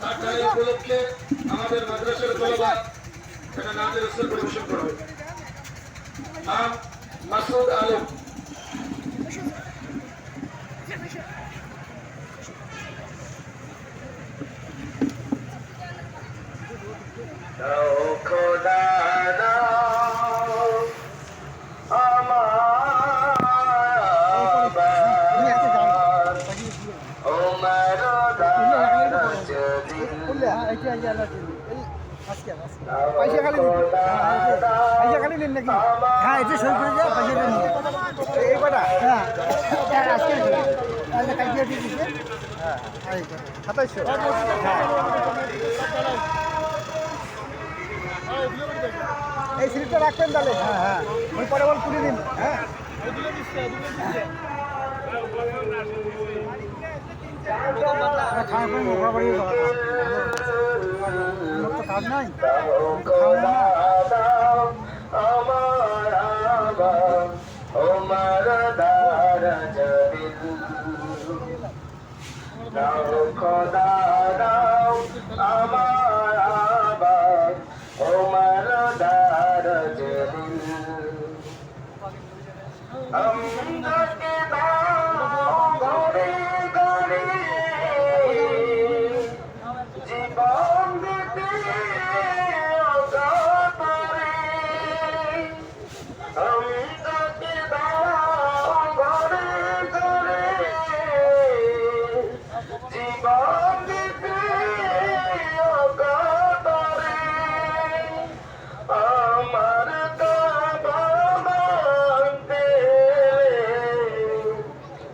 তার উপলক্ষে আমাদের মাদ্রাসার তলবা এখানে নামের উৎসব পরিবেশন নাম মাসুদ আলম। আমার দিল পয়সা খালি পয়সা খালি নেন নাকি? হ্যাঁ এটা সই করে যা পয়সা নিন এই হ্যাঁ। হ্যাঁ, আজকে দিয়ে দিচ্ছে হ্যাঁ সাতাইশশো। এই সিলিপটা রাখবেন তাহলে? হ্যাঁ হ্যাঁ। ওই পরে বল তুলে দিন। হ্যাঁ। খাওয়া পরে মোকা বাড়িয়ে লোক তো কাজ নাই আমার আবার ওমর খোদা দাও আমার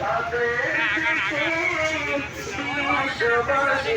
তাদের বিশ্ববাসী